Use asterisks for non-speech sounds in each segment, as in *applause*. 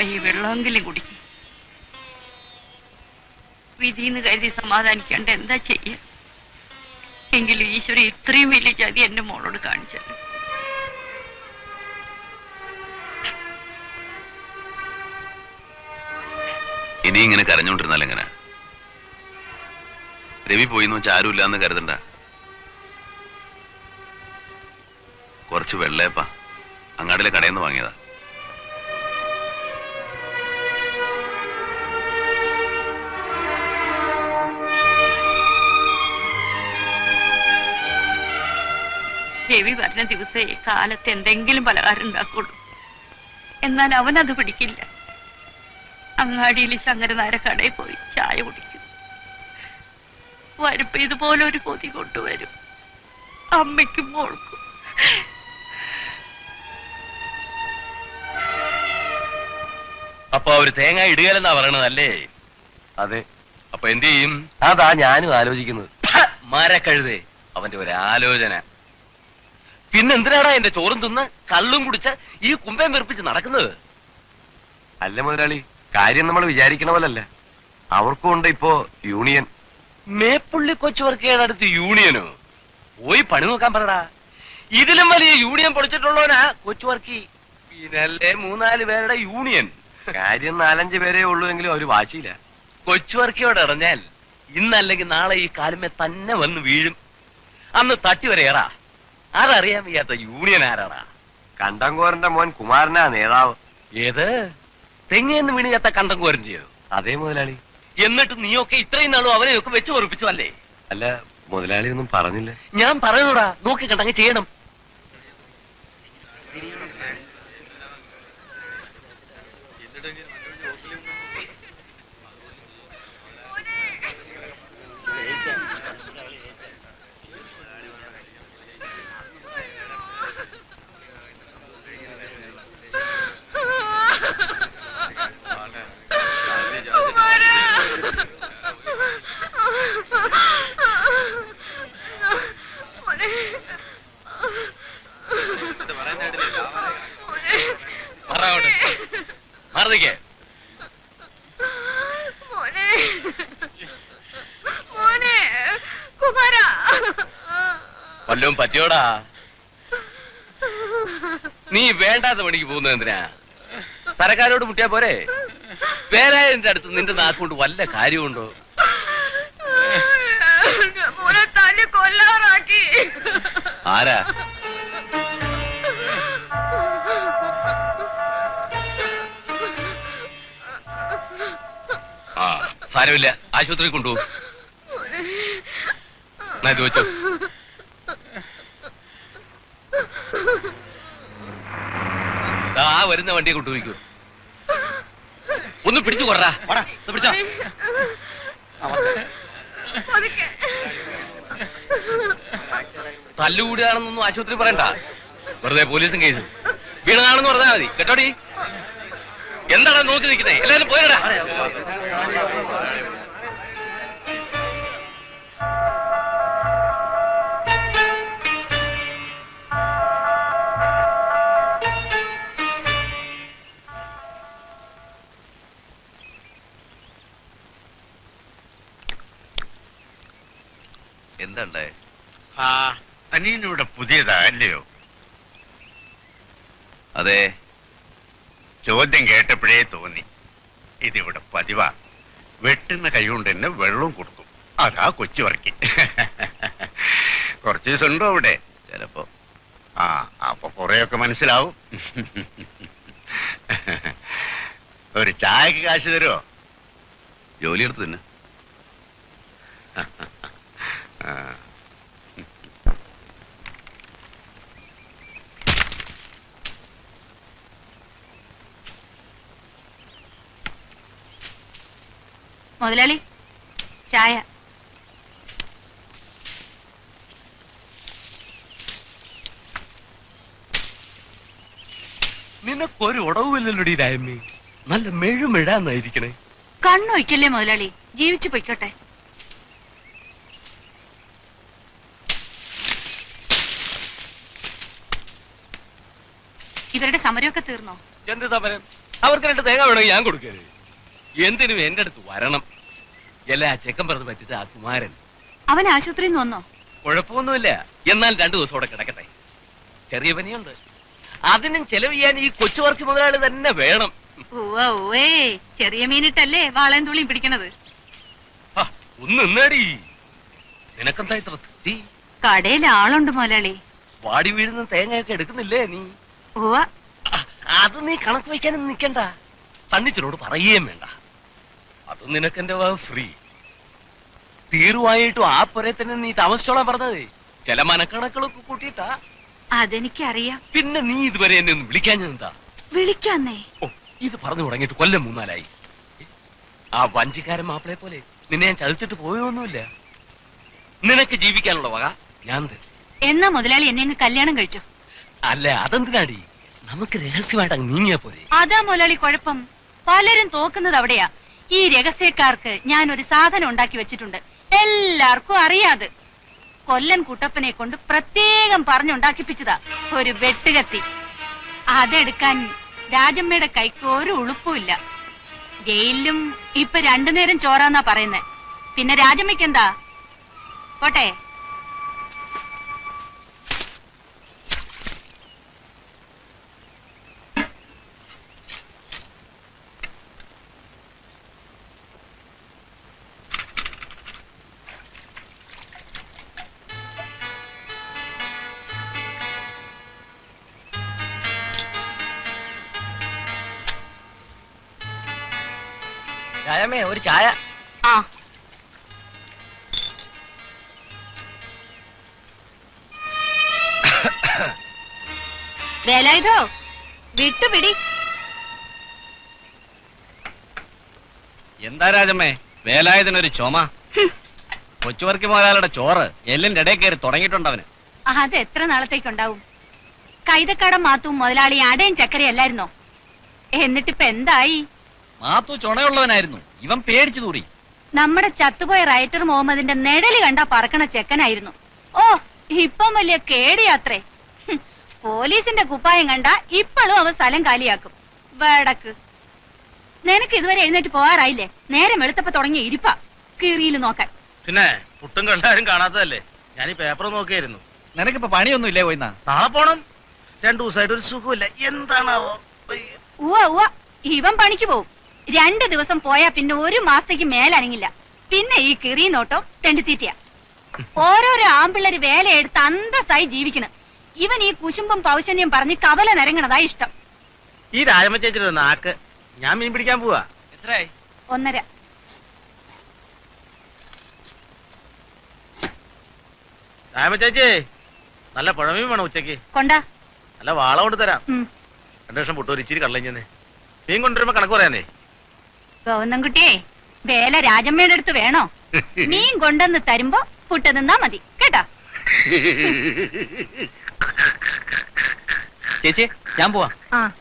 മോളെ ഈ വെള്ളമെങ്കിലും കുടിക്കും. വിധിന്ന് കരുതി സമാധാനിക്കേണ്ട എന്താ ചെയ്യ? എങ്കിലും ഈശ്വരൻ ഇത്രയും വലിയ ചതി എന്റെ മോളോട് കാണിച്ചല്ലോ. ഇനി ഇങ്ങനെ കരഞ്ഞോണ്ടിരുന്നാൽ എങ്ങനെ? രവി പോയിന്ന് വെച്ചാൽ ആരുമില്ല എന്ന് കരുതണ്ട. കുറച്ച് വെള്ളയപ്പാ. അങ്ങാടിലെ കടയിൽ നിന്ന് വാങ്ങിയതാ. രവി ദിവസം ദിവസേ കാലത്ത് എന്തെങ്കിലും പലഹാരം ഉണ്ടാക്കുള്ളൂ. എന്നാൽ അവൻ അത് പിടിക്കില്ല. അങ്ങാടിയിൽ ശങ്കരനാര കടയിൽ പോയി ചായ കുടിക്കും. വരുമ്പോ ഇതുപോലെ ഒരു കൊതി കൊണ്ടുവരും. അമ്മയ്ക്കും മോൾക്കും. അപ്പൊ അവർ തേങ്ങ ഇടുകയല്ലെന്നാ പറയണതല്ലേ അതെ. അപ്പൊ എന്ത് ചെയ്യും? അതാ ഞാനും ആലോചിക്കുന്നത്. മരക്കഴുതേ. അവന്റെ ഒരു ആലോചന പിന്നെന്തിനാടാ എന്റെ ചോറും തിന്ന് കള്ളും കുടിച്ച് ഈ കുമ്പയം വെറുപ്പിച്ച് നടക്കുന്നത്? അല്ല മുതലാളി കാര്യം നമ്മൾ വിചാരിക്കണ പോലല്ല. അവർക്കും ഉണ്ട് ഇപ്പോ യൂണിയൻ. മേപ്പുള്ളി കൊച്ചുവർക്കയുടെ അടുത്ത് യൂണിയനോ? പോയി പണി നോക്കാൻ പറടാ. ഇതിലും വലിയ യൂണിയൻ പൊളിച്ചിട്ടുള്ളവനാ കൊച്ചുവർക്കി പിന്നല്ലേ മൂന്നാൽ പേരുടെ യൂണിയൻ. കാര്യം നാലഞ്ച് പേരേ ഉള്ളൂ എങ്കിലും അവർ വാശിയില്ല. കൊച്ചുവർക്കിയോട് ഇറഞ്ഞാൽ ഇന്നല്ലെങ്കിൽ നാളെ ഈ കാലുമേ തന്നെ വന്ന് വീഴും. അന്ന് തട്ടി വരെയറാ അതറിയാൻ വയ്യാത്ത യൂണിയൻ ആരാടാ? കണ്ടങ്കോരന്റെ മോൻ കുമാരനാ നേതാവ്. ഏത്? തെങ്ങേന്ന് വീണ് ചത്ത കണ്ടം ചെയ്തു ചെയ്യോ? അതേ മുതലാളി. എന്നിട്ട് നീയൊക്കെ ഇത്രയും നാളും അവനെയൊക്കെ വെച്ച് ഉറപ്പിച്ചു അല്ലേ? അല്ല മുതലാളി ഒന്നും പറഞ്ഞില്ല. ഞാൻ പറയണോടാ നോക്കി കണ്ടങ്ങ് ചെയ്യണം. വല്ലതും പറ്റിയോടാ? നീ വേണ്ടാത്ത പണിക്ക് പോകുന്നത് എന്തിനാ? തരക്കാരോട് മുട്ടിയാ പോരെ? വേലായതിന്റെ അടുത്ത് നിന്റെ നാക്കുകൊണ്ട് വല്ല കാര്യമുണ്ടോ? ആരാ? ആ സാരമില്ല. ആശുപത്രി കൊണ്ടുപോകും. വെച്ചോ ദാ, ആ വരുന്ന വണ്ടിയെ കൊണ്ടുപോയിക്കൂ. ഒന്ന് പിടിച്ചു കൊറ പിടിച്ചോ. തല്ലുകൂടിയാണെന്നൊന്നും ആശുപത്രി പറയണ്ട. വെറുതെ പോലീസും കേസും. വീണതാണെന്ന് പറഞ്ഞാൽ മതി. കേട്ടോടി? എന്താണ് നോക്കി നിൽക്കുന്നത് എല്ലാവരും പോയടാ. എന്താ ഉണ്ടായേ ആ അനിയനിവിടെ പുതിയതാ അല്ലയോ? അതെ. ചോദ്യം കേട്ടപ്പോഴേ തോന്നി. ഇതിവിടെ പതിവാ. വെട്ടുന്ന കൈകൊണ്ട് തന്നെ വെള്ളവും കൊടുക്കും. അതാ കൊച്ചു വർക്കി. *laughs* കുറച്ച് ദിവസമുണ്ടോ അവിടെ? ചിലപ്പോ. ആ അപ്പൊ കുറെയൊക്കെ മനസ്സിലാവും. ഒരു ചായക്ക് കാശ് തരുമോ ജോലിയെടുത്ത് തന്നെ. *laughs* മുതലാളി ചായ. നിനക്കൊരു ഉടവുമില്ലല്ലോടി രായമ്മേ? നല്ല മെഴുമെഴാന്നായിരിക്കണേ. കണ്ണൊയ്ക്കല്ലേ മുതലാളി? ജീവിച്ചു പൊയ്ക്കോട്ടെ. ഇവരുടെ സമരമൊക്കെ തീർന്നോ? എന്ത് സമരം? അവർക്ക് രണ്ട് തേങ്ങ വേണമെങ്കിൽ ഞാൻ കൊടുക്കരുത് എന്തിനും എന്റെ അടുത്ത് വരണം. എല്ലാ ചെക്കൻ പറഞ്ഞ് പറ്റിട്ട് ആ കുമാരൻ. അവൻ ആശുപത്രിയിൽ നിന്ന് വന്നോ? കുഴപ്പമൊന്നുമില്ല. എന്നാൽ രണ്ടു ദിവസം അവിടെ കിടക്കട്ടെ. ചെറിയ പനിയുണ്ട്. അതിനും ചെലവ് ചെയ്യാൻ ഈ കൊച്ചുവർക്ക് മുതലാളി തന്നെ വേണം. ചെറിയ മീനിട്ടല്ലേ വാളയും തുള്ളിയും പിടിക്കണത്? ഒന്ന് നിനക്കെന്താ ഇത്ര തൃപ്തി? കടയിൽ ആളുണ്ട് മുതലാളി. വാടി വീഴുന്ന തേങ്ങയൊക്കെ എടുക്കുന്നില്ലേ നീ? അത് നീ കണക്ക് വയ്ക്കാനും നിൽക്കണ്ട സണ്ണിച്ചനോട് പറയുകയും വേണ്ട. അത് നിനക്കെന്റെ ഫ്രീ തീരുവായിട്ടും ആ പുരയെ തന്നെ നീ താമസിച്ചോളാൻ പറഞ്ഞത്. ചില മനക്കണക്കുകളൊക്കെ കൂട്ടിയിട്ടാ. അതെനിക്കറിയാം. പിന്നെ നീ ഇതുവരെ എന്നെ ഒന്ന് വിളിക്കാൻ എന്താ വിളിക്കാന്നേ. ഓ ഇത് പറഞ്ഞു തുടങ്ങിയിട്ട് കൊല്ലം മൂന്നാലായി. ആ വഞ്ചിക്കാരൻ മാപ്പിളെ പോലെ നിന്നെ ഞാൻ ചതിച്ചിട്ട് പോയൊന്നുമില്ല. നിനക്ക് ജീവിക്കാനുള്ള വക ഞാൻ എന്നാ മുതലാളി എന്നെ കല്യാണം കഴിച്ചോ? അല്ല അതെന്തിനാടി? നമുക്ക് രഹസ്യമായിട്ട് അങ്ങ് നീങ്ങിയാ പോരെ. അതാ മുതലാളി കുഴപ്പം. പലരും തോക്കുന്നത് അവിടെയാ. ഈ രഹസ്യക്കാർക്ക് ഞാൻ ഒരു സാധനം ഉണ്ടാക്കി വെച്ചിട്ടുണ്ട്. എല്ലാവർക്കും അറിയാതെ കൊല്ലൻ കുട്ടപ്പനെ കൊണ്ട് പ്രത്യേകം പറഞ്ഞുണ്ടാക്കിപ്പിച്ചതാ ഒരു വെട്ടുകത്തി. അതെടുക്കാൻ രാജമ്മയുടെ കൈക്ക് ഒരു ഉളുപ്പുമില്ല ജയിലിലും ഇപ്പൊ രണ്ടു നേരം ചോറാന്നാ പറയുന്നേ. പിന്നെ രാജമ്മയ്ക്ക് എന്താ പോട്ടെ. രാജമ്മേ ഒരു ചായ. ആ. വേലായുധോ വിട്ടുപിടി. എന്താ രാജമ്മേ വേലായുധനൊരു ചുമ? കൊച്ചുവർക്കി മോരാളുടെ ചോറ് എല്ലിന്റെ ഇടയിൽ കയറി തുടങ്ങിയിട്ടുണ്ടവന് അത് എത്ര നാളത്തേക്കുണ്ടാവും? കൈതക്കടം മാത്തും മുതലാളി അടയും ചക്കരയല്ലായിരുന്നോ എന്നിട്ടിപ്പ എന്തായി? മാത്തു ചുണയുള്ളവനായിരുന്നു. ഇവൻ പേടിച്ചു തൂറി. നമ്മുടെ ചത്തുപോയ റൈറ്റർ മുഹമ്മദിന്റെ നെടലി കണ്ട പറക്കണ ചെക്കനായിരുന്നു. ഓ ഇപ്പം വലിയ കേടിയാത്രേ പോലീസിന്റെ കുപ്പായം കണ്ട ഇപ്പോഴും അവ സ്ഥലം കാലിയാക്കും. വേടക്ക്. നിനക്ക് ഇതുവരെ എഴുന്നേറ്റ് പോവാറായില്ലേ നേരം വെളുത്തപ്പ തുടങ്ങിയ ഇരിപ്പ. കീറിയിൽ നോക്കാൻ. പിന്നെ പുട്ടും കണ്ടാരും കാണാത്തതല്ലേ? ഞാൻ ഈ പേപ്പർ നോക്കിയായിരുന്നു. നിനക്കിപ്പോ പണിയൊന്നും ഇല്ലേ പോയിന്നാ നാളെ പോണം. രണ്ടു ദിവസമായിട്ട് ഒരു സുഖമില്ല. എന്താണാവോ. ഉവ്വ ഉവ്വ. ഇവൻ പണിക്ക് പോവും. രണ്ട് ദിവസം പോയാ പിന്നെ ഒരു മാസത്തേക്ക് മേലനങ്ങില്ല പിന്നെ ഈ കിറി നോട്ടം തെണ്ടിത്തീറ്റയാ ഓരോരോ ആമ്പിള്ളര് വേലയെടുത്ത് അന്തസ്സായി ജീവിക്കണം. ഇവൻ ഈ കുശുമ്പും പൗശന്യം പറഞ്ഞ് കവല നിരങ്ങണതാ ഇഷ്ടം. ഈ രാജമ്മ ചേച്ചിയുടെ നാക്ക് ഞാൻ മീൻ പിടിക്കാൻ പോവാ. എത്രയായി? ഒന്നര. രാജമ്മ ചേച്ചി നല്ല പുഴമീൻ വേണം ഉച്ചയ്ക്ക് കൊണ്ടാ. നല്ല വാള കൊണ്ട് തരാം. രണ്ടു വർഷം പുട്ടൂർ ഇച്ചിരി കള്ളഞ്ഞെന്ന് മീൻ കൊണ്ടുവരുമ്പോ കണക്ക് പറയാനേ. ഗോവന്നൻകുട്ടിയെ വേല രാജമ്മയുടെ അടുത്ത് വേണോ? *laughs* മീൻ കൊണ്ടെന്ന് തരുമ്പോ പുട്ട നിന്നാ മതി കേട്ടോ? *laughs* ചേച്ചി ഞാൻ പോവാ.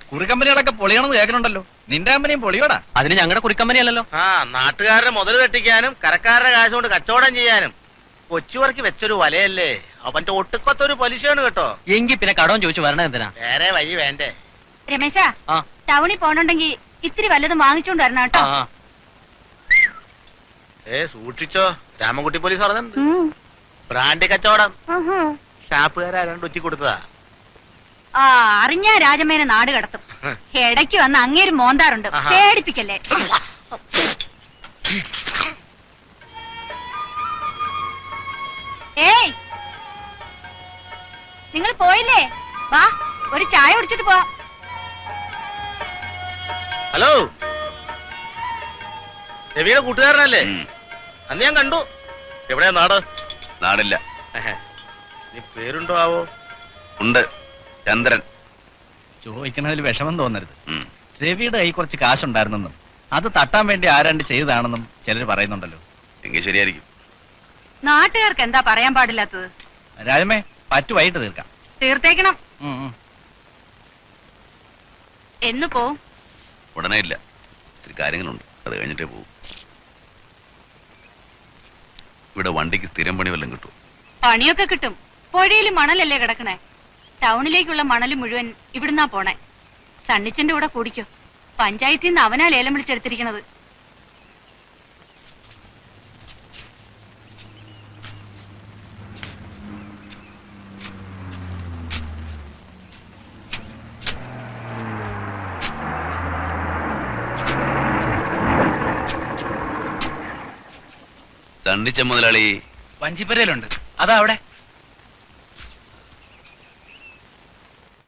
കുറിക്കമ്പനികളൊക്കെ പൊളിയണമെന്ന് കേൾക്കണുണ്ടല്ലോ നിന്റെ കമ്പനിയും പൊളിയോടാ. അതിന് ഞങ്ങളുടെ കുറിക്കമ്പനി അല്ലല്ലോ ആ നാട്ടുകാരുടെ മുതൽ തട്ടിക്കാനും കരക്കാരുടെ കാശ് കൊണ്ട് കച്ചവടം ചെയ്യാനും. കൊച്ചുവർക്ക് വെച്ചൊരു വലയല്ലേ? അവന്റെ ഒട്ടുക്കൊത്തൊരു പലിശയാണ് കേട്ടോ. എങ്കിൽ പിന്നെ കടവും ചോദിച്ചു വരണ എന്തിനാ? വേറെ വഴി വേണ്ടേ? രമേശ ആ. ടൗണിൽ പോണുണ്ടെങ്കി ഇത്തിരി വല്ലതും വാങ്ങിച്ചോണ്ട് വരണം കേട്ടോ ഏ സൂക്ഷിച്ചോ. രാമൻകുട്ടി പോലീസ് പറഞ്ഞിട്ടുണ്ട്. ഉം. ബ്രാൻഡ് കച്ചവടം. ഉഹും. ഷാപ്പുകാരാ രണ്ട് ഉച്ചി കൊടുത്തതാ? ആ അറിഞ്ഞ രാജമേനെ നാട് കടത്തും. ഇടയ്ക്ക് വന്ന് അങ്ങേര് മോന്താറുണ്ട്. പേടിപ്പിക്കല്ലേ. ഏയ്! നിങ്ങൾ പോയില്ലേ? വാ ഒരു ചായ കുടിച്ചിട്ട് പോ. ഹലോ. രവിയുടെ കൂട്ടുകാരനല്ലേ. അന്ന് ഞാൻ കണ്ടു. എവിടെയാ നാട്? നാടില്ല. നീ പേരുണ്ടോ ആവോ? ഉണ്ട്. ചന്ദ്രൻ. ചോദിക്കണതിൽ വിഷമം തോന്നരുത്. രവിയുടെ കൈ കുറച്ച് കാശുണ്ടായിരുന്നെന്നും അത് തട്ടാൻ വേണ്ടി ആരാണ്ട് ചെയ്തതാണെന്നും ചിലർ പറയുന്നുണ്ടല്ലോ. എങ്കിൽ ശരിയായിരിക്കും. നാട്ടുകാർക്ക് എന്താ പറയാൻ പാടില്ലാത്തത്? രാജമേ പറ്റു വൈകിട്ട് തീർക്കാം. തീർത്തേക്കണം. എന്ന് പോവും ഉടനെ ഇല്ല. ഇത്തിരി കാര്യങ്ങളുണ്ട്. അത് കഴിഞ്ഞിട്ടേ പോകും ഇവിടെ വണ്ടിക്ക് സ്ഥിരം പണി വല്ലതും കിട്ടും പണിയൊക്കെ കിട്ടും. പുഴയിൽ മണലല്ലേ കിടക്കണേ? ടൗണിലേക്കുള്ള മണൽ മുഴുവൻ ഇവിടുന്നാ പോണേ. സണ്ണിച്ചന്റെ കൂടെ കൂടിക്കോ. പഞ്ചായത്തിൽ നിന്ന് അവനാ ലേലം വിളിച്ചെടുത്തിരിക്കണത്. സണ്ണിച്ച മുതലാളി. വഞ്ചിപ്പരയിലുണ്ട്. അതാ അവിടെ.